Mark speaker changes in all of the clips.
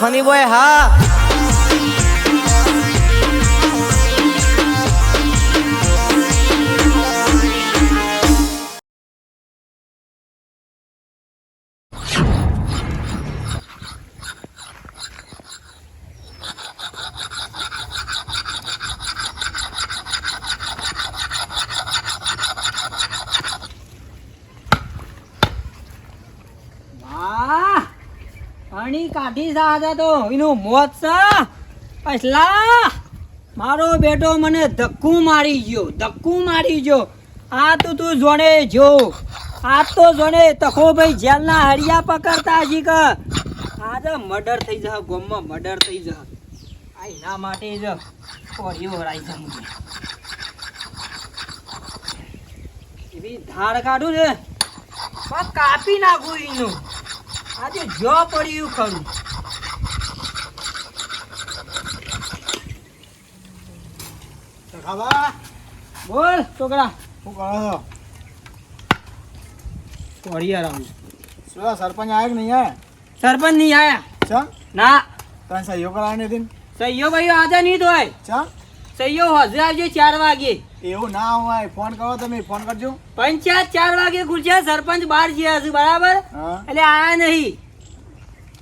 Speaker 1: Funny boy હા. પાણી કાઢી છે તો એનું મોત છે. પછલા, મારો બેટો મને ધક્કું મારી ગયો, ધક્કું મારી ગયો. આ તો તું જોડે જો. આ તો જોડે તખો ભાઈ જેલના હરિયા પકડતા હજી કે. આજે મર્ડર થઈ જશે, ગોમમાં મર્ડર થઈ જશે. આ એના માટે જ કોળીઓ રાઈ છે મને એવી ધાર કાઢું ને કાપી નાખું એનું. આજે જો પડ્યું ખરું.
Speaker 2: ખાવા
Speaker 1: બોલ છોકરા.
Speaker 2: શું કરો છો?
Speaker 1: રામ.
Speaker 2: શું સરપંચ આવ્યો કે નહીં આવ્યા?
Speaker 1: સરપંચ નહીં આયા
Speaker 2: ચમ?
Speaker 1: ના.
Speaker 2: તને સહીઓ કરાવવાની નથી?
Speaker 1: સહીઓ ભાઈઓ આજે નહીં ધોવાય
Speaker 2: ચમ?
Speaker 1: સહીઓ હજુ આવજો ચાર વાગે.
Speaker 2: એવું ના હોય ફોન કરો તમે ફોન કરજો.
Speaker 1: પંચાયત ચાર વાગે ખુલશે સરપંચ બહાર ગયા હજુ બરાબર? એટલે આયા નહીં.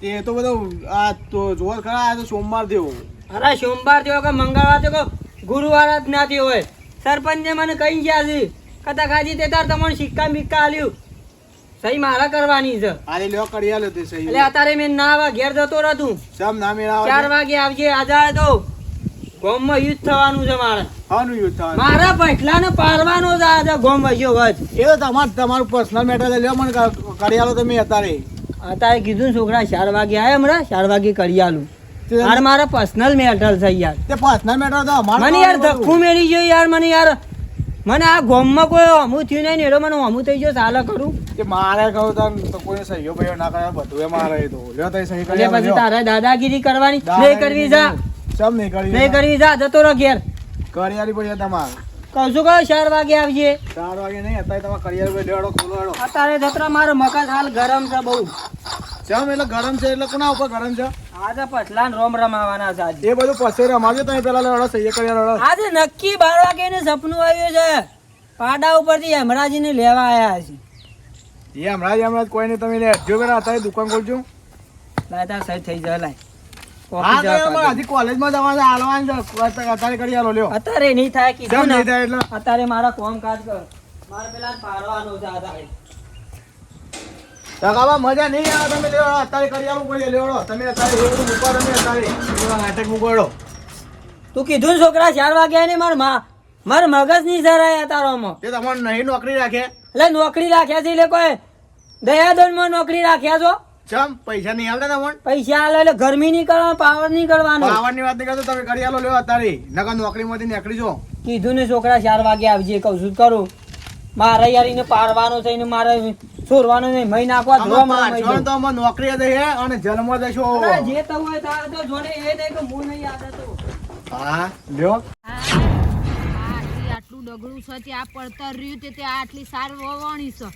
Speaker 2: તે તો બધો આ તો જોર ખરા આ તો સોમવાર થયો.
Speaker 1: અરે સોમવાર થયો કે મંગળવાર થયો કે ગુરુવાર જ ના થયો હોય. સરપંચે મને કહી ગયા છે કથા ખાજી તે તાર તમને સિક્કા બિક્કા આલ્યું. સહી મારા કરવાની છે.
Speaker 2: આજે લ્યો કરી આલ્યો તે સહી.
Speaker 1: એટલે અત્યારે મેં ના આવા ઘેર જતો રહું.
Speaker 2: સમ ના મેળા
Speaker 1: ચાર વાગે આવજે આજાએ તો. ગોમમાં યુદ્ધ થવાનું છે મારે.
Speaker 2: આનું યુદ્ધ થવાનું.
Speaker 1: મારા પૈઠલાને પારવાનો છે આજે ગોમ વચ્યો વચ
Speaker 2: એ તો તમાર તમારું પર્સનલ મેટર લ્યો મને કરી આલો તમે અત્યારે.
Speaker 1: અત્યારે કીધું છોકરા ચાર વાગે આયા હમણાં? ચાર વાગે કરી આલું યાર મારા પર્સનલ મેટર છે યાર.
Speaker 2: તે પર્સનલ મેટર તો અમારું
Speaker 1: મને યાર ધક્કું મેળી ગયો યાર મને યાર. મને આ ગોમમાં કોઈ હમું થયું નહીં ને એનો મને હમું થઈ ગયો ચાલે કરું.
Speaker 2: કે મારે કહું તો તો કોઈ સહીઓ ભાઈઓ ના કરે બધું એ મારે તો. લ્યો તઈ સહી કરી
Speaker 1: પછી તારે દાદાગીરી કરવાની. નહીં કરવી જા.
Speaker 2: ચમ નહીં કરી
Speaker 1: નહીં કરી જા જતો રહો ઘેર.
Speaker 2: કરિયારી આલી તમાર.
Speaker 1: કહું છું કહો ચાર વાગે આવજે.
Speaker 2: ચાર વાગે નહીં અત્યારે તમારે કરી આલી પડે લેવડો ખોલો હેડો
Speaker 1: અત્યારે જતરા મારો મકાન હાલ ગરમ છે બહુ.
Speaker 2: ચમ એટલે ગરમ છે એટલે કોના ઉપર ગરમ છે?
Speaker 1: આજે પછલાન રોમ રમાવાના છે આજે.
Speaker 2: એ બધું પછી રમાજો તમે પેલા લેડો સહી કરી આલો હેડો.
Speaker 1: આજે નક્કી બાર વાગે ને સપનું આવ્યું છે. પાડા ઉપરથી હેમરાજીને લેવા આવ્યા છે.
Speaker 2: એ હમણાં જ હમણાં કોઈ નહીં તમે લે જો પેલા અત્યારે દુકાન ખોલજો.
Speaker 1: લાય તાર સહી થઈ જાય લાય.
Speaker 2: અત્યારે અત્યારે કરી આલો લ્યો.
Speaker 1: અત્યારે નહીં થાય કીધું
Speaker 2: નહીં
Speaker 1: ને.
Speaker 2: થાય એટલે.
Speaker 1: અત્યારે મારા કોમ કાજ કર. મારે પેલા પાડવાનું છે અત્યારે
Speaker 2: ટકામાં મજા નહીં આવે તમે લેવડો અત્યારે કરી આલવું પડે લેવડો તમે અત્યારે એવું મૂકો તમે અત્યારે નાટક મૂકો
Speaker 1: તું કીધું ને છોકરા ચાર વાગ્યા ને માર મા માર મગજ નહીં સરાયા તારોમાં
Speaker 2: તે તમારે નહીં નોકરી રાખે.
Speaker 1: એટલે નોકરી રાખ્યા છે એટલે કોઈ દયાદોનમાં નોકરી રાખ્યા છો?
Speaker 2: ચમ પૈસા નહીં આવતા તમને
Speaker 1: પૈસા આલે એટલે ગરમી નહીં કરવાનો પાવર નહીં કરવાનો
Speaker 2: પાવરની વાત નહીં કરતો તમે કરી આલો લ્યો અત્યારે નકર નોકરીમાંથી નીકળી જો
Speaker 1: કીધું ને છોકરા ચાર વાગે આવજે કઉ છું કરું મારે યાર એને પારવાનો છે એને મારે છોરવાનો નહીં મહી નાખવા ધોવા
Speaker 2: માં
Speaker 1: મને મહી દે.
Speaker 2: તો અમે નોકરી છે અને જન્મ દેશો
Speaker 1: જે થવું હોય થાય તો જોડે એ નહીં કે હું નહીં આદતો
Speaker 2: હા લ્યો
Speaker 3: આટલી આટલું ડગડું છે તે આ પડતર રહ્યું તે તે આટલી સાર વવાણી છે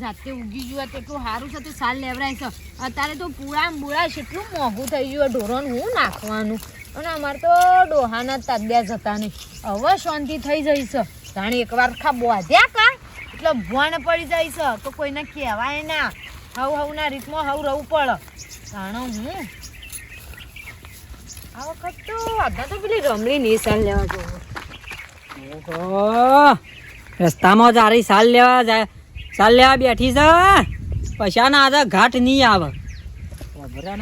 Speaker 3: જાતે ઉગી ગયું તેટલું સારું છે, તો સાલ લેવરાય છે. અત્યારે તો પૂળા બુળા કેટલું મોંઘું થઈ ગયું ઢોરણ હું નાખવાનું. અને અમારે તો ડોહાના તાબ્યા જતા નહીં. હવે શાંતિ થઈ જઈશ જાણે એકવાર ખા બોધ્યા કા એટલે ભણ પડી છે. તો કોઈને કહેવાય ના. હવ હવના રીતમાં હવ રહું પડે. જાણો હું. આ વખત તો આધા તો પેલી રમણી નહીં સાલ લેવા જવું.
Speaker 1: રસ્તામાં તારી સાલ લેવા જાય. સાલ્યા બેઠી છે પૈસા ના આવે ઘાટ નહીં આવે. ભરા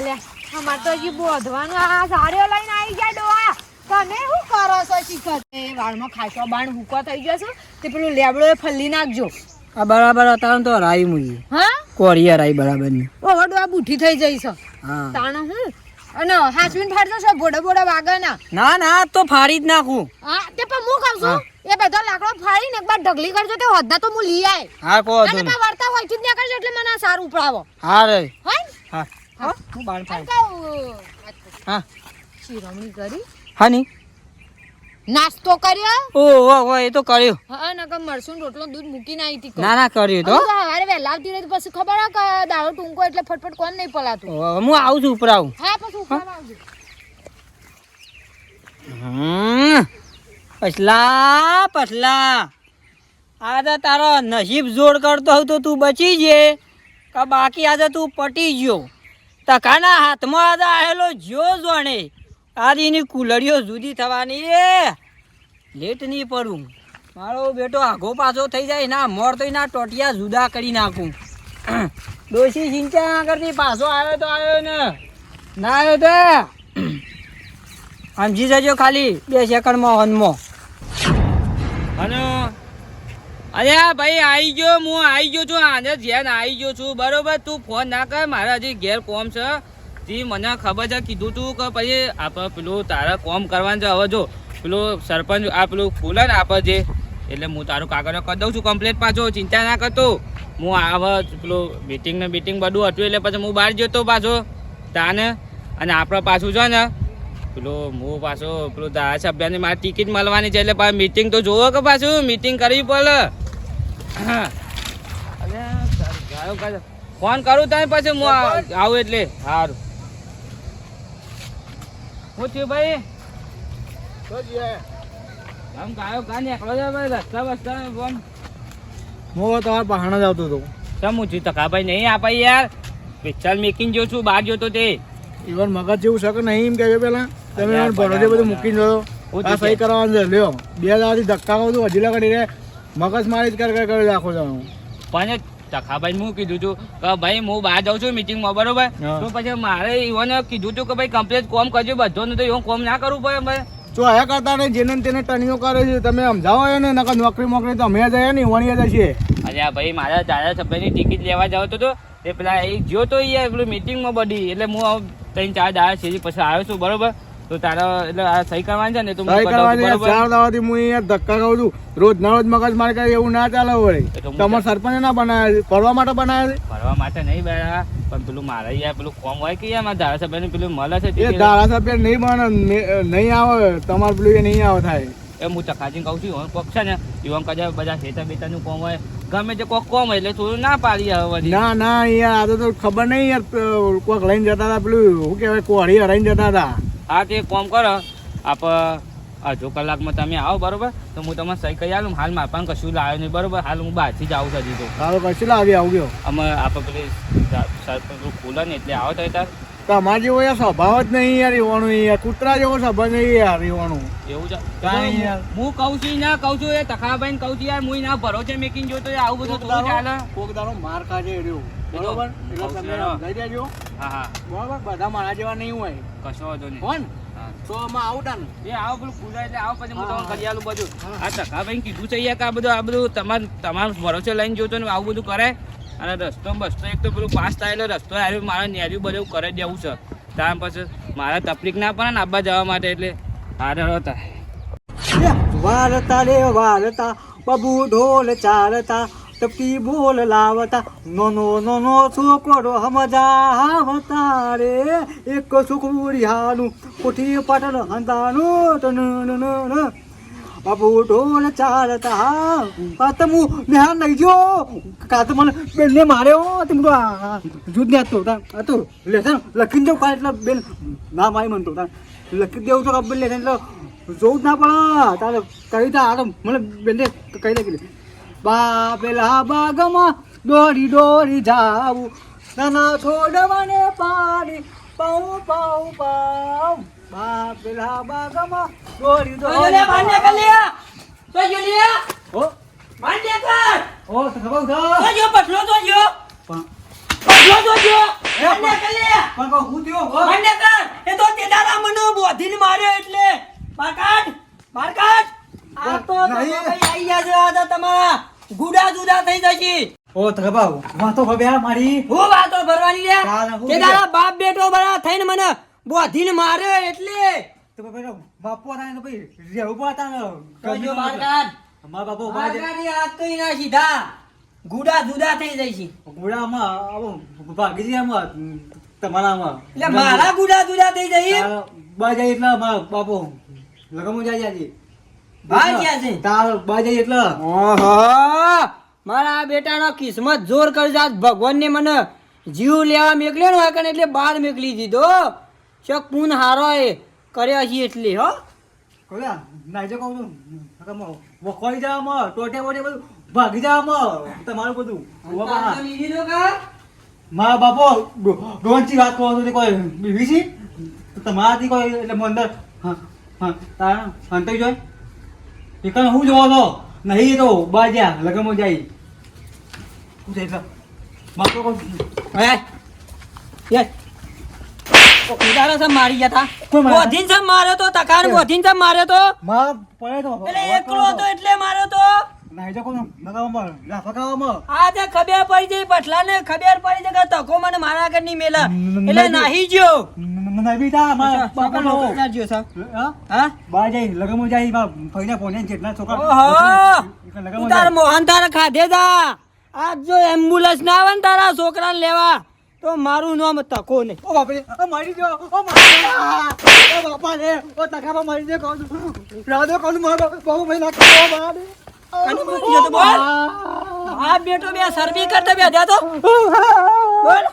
Speaker 1: આવી
Speaker 3: અમાર તો હજી બોધવાનું આ સાડીઓ લઈને આવી ગયા ડોહા. તમે શું કરો છો શીખર? એ વાળમાં ખાસો બાણ ભૂકો થઈ ગયો છે. તે પેલું લેબડો એ ફલ્લી નાખજો.
Speaker 4: આ બરાબર અત્યારે તો રાઈ મુઈ
Speaker 3: હા?
Speaker 4: કોરિયા રાઈ બરાબરની
Speaker 3: ઓહો ડોહા બુઠી થઈ જઈ છે.
Speaker 4: હા.
Speaker 3: તાણે હું? અને હાસવીન ફાડતો છો બોડા બોડા વાગના
Speaker 4: ના ના આ તો ફાડી જ નાખું.
Speaker 3: હા તે પણ હું કહું છું એ બધો લાકડો ફાડીને એકવાર ઢગલી કરજો તે હોદ્દા તો હું લઈ આય.
Speaker 4: હા કહો
Speaker 3: અને પા વળતા હોય જ કરજો એટલે મને સારું ઉપડાવો.
Speaker 4: હા રે.
Speaker 3: હોય
Speaker 4: હા. હા? હું
Speaker 3: શિરોમણી કરી.
Speaker 4: હા ની.
Speaker 3: નાસ્તો કર્યો?
Speaker 4: ઓ ઓ એ તો કર્યો.
Speaker 3: હા નકર મરસું રોટલો દૂધ મૂકીને આવી હતી
Speaker 4: ના ના કર્યું તો.
Speaker 3: અરે વહેલા આવતી રહી પછી ખબર હે કે દાડો ટૂંકો એટલે ફટફટ કોણ નહીં પલાતું.
Speaker 4: હું આવું છું ઉપર આવું.
Speaker 3: હા પછી ઉપર આવજો.
Speaker 4: હમ પછલા પછલા આજે તારો નસીબ જોડ કરતો હોય તો તું બચી જે. કે બાકી આજે તું પટી ગયો. તકાના હાથમાં આજે આવેલો જ્યો જોણે. આજે એની કુલડીઓ જુદી થવાની એ. લેટ નહીં પડું મારો બેટો આઘો પાછો થઈ જાય ના મોર તો એના ટોટિયા જુદા કરી નાખું. ડોશી સિંચા કરતી, પાછો આવ્યો તો આવ્યો ને. ના આવ્યો તો. સમજી જજો ખાલી, બે સેકન્ડમાં હનમાં.
Speaker 5: અને અરે ભાઈ આવી ગયો, હું આવી ગયો છું, આને જેન આવી ગયો છું. બરોબર, તું ફોન ના કર, મારા હજી ઘેર કોમ છે તે મને ખબર છે, કીધું તું કે પછી આપણે પેલું તારા કોમ કરવાનું છે, હવે જો, પેલું સરપંચ, આ પેલું ખોલે ને આપણે જે, એટલે હું તારું કાગળ કરી દઉં છું કમ્પ્લેટ પાછો, ચિંતા ના કરતો હું આવા પેલું મિટિંગ ને મિટિંગ બધું હતું, એટલે પછી હું બહાર જતો પાછો, તાને અને આપણે પાછું છે ને પેલો હું પાછો પેલું ધારાસભ્યની મારી ટિકિટ મળવાની છે એટલે પાછું મિટિંગ તો જોવો કે પાછું? મીટિંગ કરવી પડે. ફોન કરું તમે પછી હું આવું એટલે. સારું હું થયું ભાઈ? આમ ગાયો ગા નીકળો છે ભાઈ રસ્તા બસ્તા ફોન
Speaker 2: હું તમારા પહાણ જ આવતો હતો.
Speaker 5: કેમ હું થયું તકાભાઈ નહીં આપાય યાર. પિક્ચર મેકિંગ જો છું બહાર જોતો તે.
Speaker 2: ઈવન મગજ જેવું શકે નહીં એમ કહેજો પેલા તમે મને ભરોસે બધું મૂકી દો આ સહી કરવાનું છે. લ્યો. બે દાડાથી ધક્કા છું હજી લગાડી રે મગજ મારી જ કર કર કરી રાખો છો
Speaker 5: પણ તખાભાઈ હું કીધું છું કે ભાઈ હું બહાર જાઉં છું મિટિંગમાં બરોબર? તો પછી મારે ઇવન કીધું હતું કે ભાઈ કમ્પ્લેટ કોમ કરજો બધો તો એવું કોમ ના કરવું પડે ભાઈ.
Speaker 2: જો આયા કરતા ને જેને તેને ટણીઓ કરે છે. તમે સમજાવો એને નકર નોકરી મોકરી તો અમે જઈએ ને વણીએ જઈએ.
Speaker 5: અરે ભાઈ મારા દાદા સભ્યની ટિકિટ લેવા જાવ તો તો તે પેલા એ ગયો તો એ પેલું મિટિંગમાં બધી. એટલે હું ત્રણ ચાર દાડા સુધી પછી આવ્યો છું બરોબર? તો તારા એટલે આ સહી કરવાની છે ને તો
Speaker 2: સહી
Speaker 5: છું,
Speaker 2: કરવાની ચાર દાવાથી હું અહીંયા ધક્કા ખાઉં છું. રોજ ના રોજ મગજ મારે કરે એવું ના ચાલે વળી તમારા સરપંચ ના બનાવ્યા છે ફરવા માટે બનાવ્યા
Speaker 5: ફરવા માટે નહીં બેડા પણ પેલું મારે યાર પેલું કોમ હોય કે યાર મારા ધારાસભ્યને પેલું મળે છે
Speaker 2: છે એ ધારાસભ્ય નહીં બને નહીં આવે તમારે પેલું એ નહીં આવે થાય.
Speaker 5: એ હું ચકાચીને કહું છું પક્ષ છે ને યુવાન કદાચ બધા ખેતર બેતરનું કોમ હોય ગમે તે કોક કોમ એટલે થોડું ના પાડી હવે
Speaker 2: ના ના યાર આ તો ખબર નહીં યાર કોક લઈને જતા હતા પેલું શું કહેવાય કોળી હરાઈને જતા હતા.
Speaker 5: હા તે કોમ કરો. આપ અડધો કલાકમાં તમે આવો બરોબર? તો હું તમને સહી કરી આલું હાલ મારા કશું લાવ્યો નહીં બરોબર? હાલ હું બહારથી જ આવું છું હજી તો.
Speaker 2: હાલ કશું લાવી આવું ગયો
Speaker 5: અમે આપણે પેલી ખુલે ને એટલે આવો તો તાર
Speaker 2: તમારા જેવો યાર સ્વભાવ જ નહીં યાર રેવાનું યાર કૂતરા જેવો સ્વભાવ નહીં યાર રેવાનું
Speaker 5: એવું છે?
Speaker 2: કાંઈ યાર.
Speaker 5: હું કહું છું ના કહું છું એ તખાભાઈ કહું છું યાર હું ના ભરોસે મેકિંગ જોતો આવું બધું થોડું ચાલે.
Speaker 2: કોક દાડો માર ખાજે રહ્યો બરોબર? એટલે તમે. સમજાઈ દેજો
Speaker 5: હા હા.
Speaker 2: બરોબર? બધા મારા જેવા નહીં હોય.
Speaker 5: કશો વાંધો નહીં.
Speaker 2: કોણ તો આમાં આવતા ને
Speaker 5: એ આવો પેલું ખુલે એટલે આવો પછી હું તમને કરી આલું બધું. આ તખાભાઈ કીધું છે યાર કે આ બધું આ બધું તમાર તમારો ભરોસે લઈને જોતો ને આવું બધું કરાય અને રસ્તો બસ્તો એક તો પેલું પાસ થયેલો રસ્તો આવ્યો મારે નેર્યું બધું કરી દેવું છે. ત્યાર પછી મારે તકલીફ ના પડે ને આબા જવા માટે એટલે હારે હતા
Speaker 4: વારતા રે વારતા, બબુ ઢોલ ચાલતા ટપકી બોલ લાવતા, નોનો નોનો છોકરો હમજાવતા રે. એક સુખુરી હાનું કોઠી પાટણ હંતાનું બાબુ ઢોલ ચાલતા. તમુ લઈ જો. કા તો મને બેનને માર્યો. તે તો જુદ ને હતો તા તો લેસન લખીને જાઉં કાલે એટલે બેન ના મારી મનતો તા લખી દેવું તો કબલ લેસન એટલે જોવું ના પડે. તારે કહી દા આ મને બેનને કહી દે કીધું બા પેલા બાગમાં દોડી દોડી જાવું. નાના છોડવાને પાણી પાઉ પાઉ પાઉ. બા પેલા બાગમાં માર્યો એટલે. બાકાટ
Speaker 1: બાકાટ આ
Speaker 4: તો
Speaker 1: ભાઈ આઈ ગયા છે તમારા ગુડા જુદા થઈ જશે.
Speaker 4: ઓ તગબાવ વાતો ભબ્યા મારી.
Speaker 1: હું વાતો ભરવાની
Speaker 4: લે
Speaker 1: કે દારા બાપ બેટો બરા થઈને મને બોધીને મારે એટલે.
Speaker 4: તો પેલો બાપુ હતા ને પછી રેવું પડતા ને
Speaker 1: કજો બહાર અમાર
Speaker 4: મારા બાપુ
Speaker 1: કાઢી હાથ તો ના સીધા ગુડા જુદા થઈ જાય છે.
Speaker 4: ગુડામાં આવો ભાગી જાય આમાં તમારામાં
Speaker 1: એટલે મારા ગુડા જુદા થઈ જાય
Speaker 4: બાજા એટલા બાપુ લગમો જાય
Speaker 1: ઓહો! મારા બેટાનો કિસ્મત જોર કરી જાત ભગવાનને મને જીવ લેવા મેકલ્યો ને એટલે બહાર મેકલી દીધો. શક પૂન હારો એ. કર્યા છીએ એટલે હો.
Speaker 4: કોલા નાઈજો કહું છું વખોઈ જાવામાં ટોટે બોટે બધું ભાગી જાવામાં તમારું બધું.
Speaker 1: તો?
Speaker 4: મારા બાપો ડોનથી વાત કરો છો કોઈ બીવી છે તો તમારાથી કોઈ એટલે મંદર અંદર હા હા તારા હંતાઈ જોઈ એકન હું જોવો છો નહીં તો બાજ્યા લગમો જાય. શું છે એટલે. બાપો કહું
Speaker 1: હે? યે. ઓ, કીધારો છે મારી ગયા તા બોધીન છે માર્યો તો તકાન બોધીન છે માર્યો તો?
Speaker 4: માં પડે તો.
Speaker 1: એટલે એકલો હતો એટલે માર્યો તો.
Speaker 4: નાઈ જો કોણ? નગાવમાં લાફકાવામાં
Speaker 1: આ તે ખબર પડી જઈ પટલા ખબર પડી છે કે તકો મને મારા આગળની મેલા એટલે નાહી ગયો.
Speaker 4: નબી તા મારા બાપાનો
Speaker 1: છોકરા ગયો છે.
Speaker 4: હા?
Speaker 1: હા?
Speaker 4: બા જાય લગમો જાય બા ફઈને પોને જેટલા છોકરા
Speaker 1: ઓહો! તાર મોહન તારે ખાધે આજ જો એમ્બ્યુલન્સ ના આવે ને તારા છોકરાને લેવા. તો મારું નામ તકો નહીં
Speaker 4: ઓ બાપરે ઓ મારી દો ઓ મારી ઓ બાપા રે ઓ તકામાં મારી દે કહું છું. રાધો કહું છું મારો બહુ ભાઈ ના કહો મારે
Speaker 1: આ બેટો બે સરબી કરતો બે દે તો. બોલ.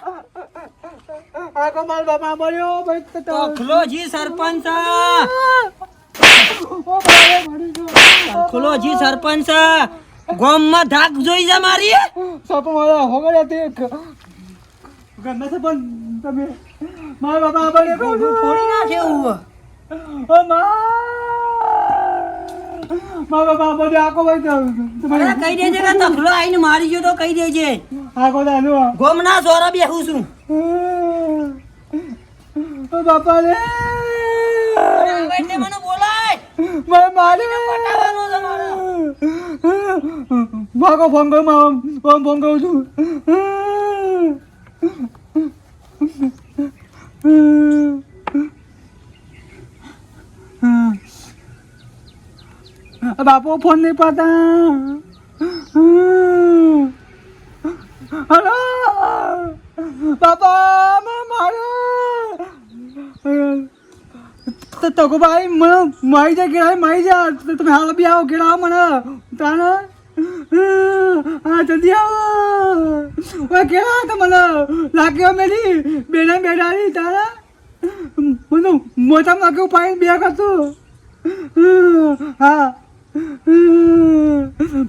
Speaker 4: આ કો માર બાપા મર્યો ભાઈ તો તો.
Speaker 1: તખલોજી સરપંચ
Speaker 4: ઓ બાપરે મારી દો
Speaker 1: તખલોજી સરપંચ ગોમમાં ધાક જોઈ જા મારી.
Speaker 4: સપ મારા હોગળે તે ગંદા છે પણ તમે મારા બાપા આપણને કહું છું
Speaker 1: થોડી ના છે એવું.
Speaker 4: ઓ મા! મારા બાપા ભાઈ તમારે
Speaker 1: કહી દેજે કે તખલો આવીને મારી ગયો તો કહી દેજે.
Speaker 4: દાદુ
Speaker 1: ગોમના સોરા બેહું છું.
Speaker 4: ઓ બાપા
Speaker 1: મને બોલાય.
Speaker 4: મારે મારી!
Speaker 1: પટાવાનો છે મારે.
Speaker 4: ભાગો ફોન કરું ફોન ફોન કરું છું. બાપુ ફોન નહીં પાતા હલો. બાપા, મારે. તો ભાઈ મને મારી જા કેળા મારી જા. તમે હાલ બી આવો કેળા મને. તાને હા, જલ્દી આવો. ઓય, કેવા તો મને? લાગ્યો મેલી બેના બેડાની તારા? મને મોટા લાગ્યો પાણી બે કરતો હા.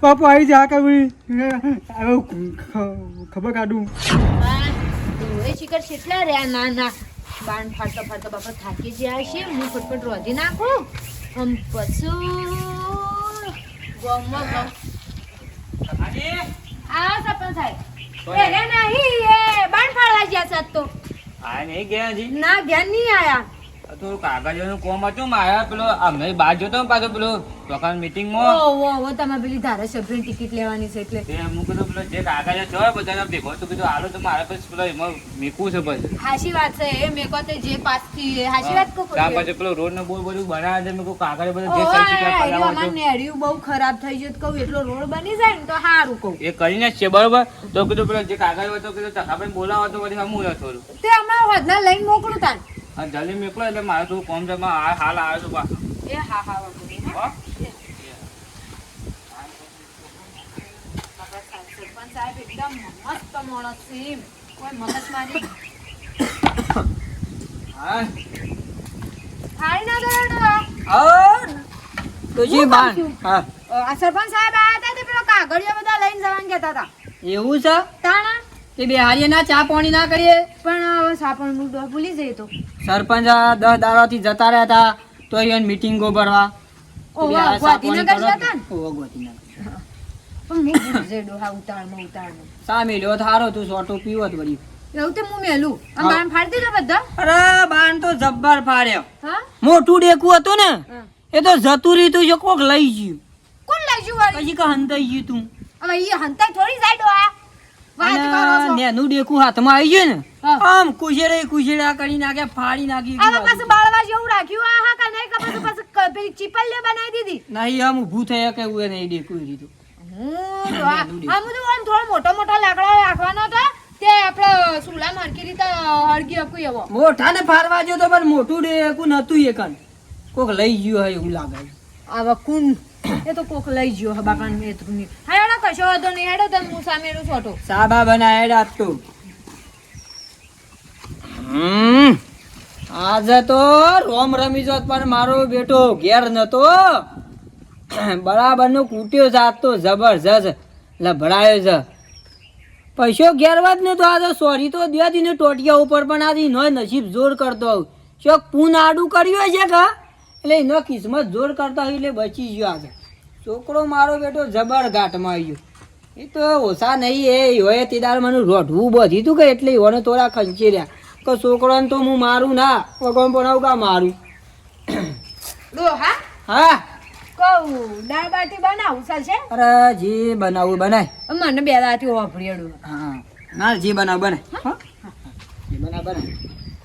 Speaker 4: પાપા આવી જા કભી ખબર કાઢું.
Speaker 3: એ શિખર કેટલા રહ્યા? ના ના. બાણ ફાટતા ફાટતા બાપા થાકી જાય છે. હું ફટફટ રોધી નાખું. આમ પછું ગોમમાં ગમ. આ સપન થાય એ રે નહીં એ બાણ ફાળવા ગયા આજ તો.
Speaker 5: આ નહીં ગયા હજી?
Speaker 3: ના નહીં આયા.
Speaker 5: થોડું કાગળિયાનું કોમ હતું મારા પેલો અમે બહાર જોતો પાછો પેલો ચોખાન મીટિંગમાં.
Speaker 3: ઓ ઓ ઓ તમે પેલી ધારાસભ્યની ટિકિટ લેવાની છે એટલે.
Speaker 5: તે હું કીધું પેલો જે કાગળિયા જોયો બધાને ભેગો તો કીધું હાલો તો મારા પછી પેલો એમાં મીકવું છે પછી.
Speaker 3: હાશી વાત છે એ મેં તે જે પાસથી હાશી વાત કો
Speaker 5: ત્યાં પછી પેલો રોડ ને બહુ બધું બનાવે છે મેં કહું કાગળ બધા જે
Speaker 3: નેડિયું બહુ ખરાબ થઈ ગયું કહું એટલો રોડ બની જાય ને તો સારું કહું.
Speaker 5: એ કરીને છે બરોબર? તો કીધું પેલો જે કાગળ હતો કીધું આપણે બોલાવો તો પછી હમું થોડું.
Speaker 3: તે હમણાં વધના લઈને મોકલું તાન
Speaker 5: અને જલ્દી નીકળો એટલે મારે થોડું કોમ છે હાલ આવે છું પાછો
Speaker 3: એ હા હા હા. સરપંચ સાહેબ એકદમ મસ્ત માણસ છે. કોઈ
Speaker 5: હા
Speaker 3: ના
Speaker 1: તો બાન હા.
Speaker 3: સરપંચ સાહેબ આયા હતા તે પેલો કાગળિયા બધા લઈને જવાનું કહેતા હતા.
Speaker 1: એવું છે?
Speaker 3: તાણા?
Speaker 1: તે બે હારીએ ના ચા પાણી ના કરીએ?
Speaker 3: પણ હવે સાપણ ભૂલી જઈએ તો.
Speaker 1: સરપંચ દસ દાડાથી જતા રહ્યા હતા તો અહીંયા મીટિંગો ભરવા તો સોટો પીવો વળી.
Speaker 3: એવું તે હું મેલું. બાણ ફાડી દીધા બધા?
Speaker 1: અરે તો જબ્બર ફાડ્યો. મોટું ડેકું હતું ને એ તો જતું રીતું છે કોક લઈ ગયું.
Speaker 3: કોણ આવીશું વળી?
Speaker 1: પછી કે હંતાઈ ગયું તું.
Speaker 3: હવે હંતાઈ થોડી જાય છો.
Speaker 1: નેનું ડેકું હાથમાં આવી ગયું ને. આમ કુશેડે કુશેડે કરી નાખે ફાડી નાખી
Speaker 3: હવે પાછું બાળવા જેવું રાખ્યું. આ હા કા નહીં કે પાછું પેલી ચીપલ્લે બનાવી દીધી.
Speaker 1: નહીં આમ ઊભું થયા કે ઉએ નહીં ડેકું રીતું
Speaker 3: હું તો આમ થોડો મોટો મોટો લાકડા રાખવાનો હતો તે આપણે સુલા મારકી રીતે હળગી હકું એવો.
Speaker 1: મોટા ને ફારવા જો તો પણ મોટું ડેકું નતું એકન કન કોક લઈ ગયું હોય એવું લાગે.
Speaker 3: આવા કુન એ તો કોક લઈ ગયો હવે બાકાને એટલું નહીં હા એનો કશો વાંધો નહીં હેડો તમે હું સામે છોટો
Speaker 1: સાબા બના રાત તો. હમ આજે તો રોમ રમી જોત પણ મારો બેટો ઘેર નતો બરાબર નો કૂટ્યો જાત તો જબરજસ્ત લભડાયો છે પૈસો ઘેરવા જ નતો આજે સોરી તો દે દીને ટોટિયા ઉપર પણ આજી નો નસીબ જોર કરતો ચોક પૂન આડું કર્યું છે કા એટલે એનો કિસ્મત જોર કરતો હોય એટલે બચી ગયો આજે છોકરો મારો બેટો જબર ઘાટમાં આવી ગયો એ તો ઓછા નહીં એ હોય તે દાળ મને રોઢવું બધી તું કે એટલે એવાનો થોડા ખંચી રહ્યા કે છોકરાને તો હું મારું ના વગમ પણ આવું કા મારું.
Speaker 3: ડો હા?
Speaker 1: હા?
Speaker 3: કહું દાળ બાટી બનાવું ચાલશે?
Speaker 1: અરે જે બનાવું બનાય.
Speaker 3: મને બે દાટી ઓફરેડું
Speaker 1: હા ના જે બનાવ બનાય. હા? જે બનાવ બનાય.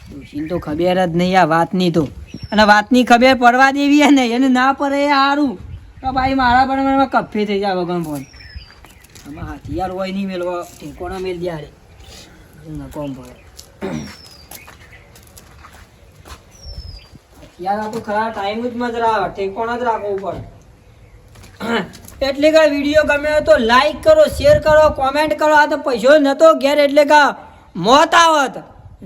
Speaker 1: ડોશીને તો ખબર જ નહીં આ વાતની તો. અને વાતની ખબર પડવા દેવી હે ને એને ના પડે એ સારું તો ભાઈ મારા પણ કફે થઈ જાય વગર ફોન આમાં હથિયાર હોય નહીં મેળવો ઠેકોણા મેળ ત્યારે કોમ પડે હથિયાર આ તો ખરા ટાઈમ જ મજરાવે ઠેકોણ જ રાખવું પડે એટલે કે વીડિયો ગમે તો લાઈક કરો શેર કરો કોમેન્ટ કરો. આ તો પૈસો નતો ઘેર, એટલે કે મોત આવત.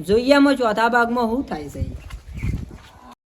Speaker 1: જોઈએ ચોથા ભાગમાં શું થાય છે.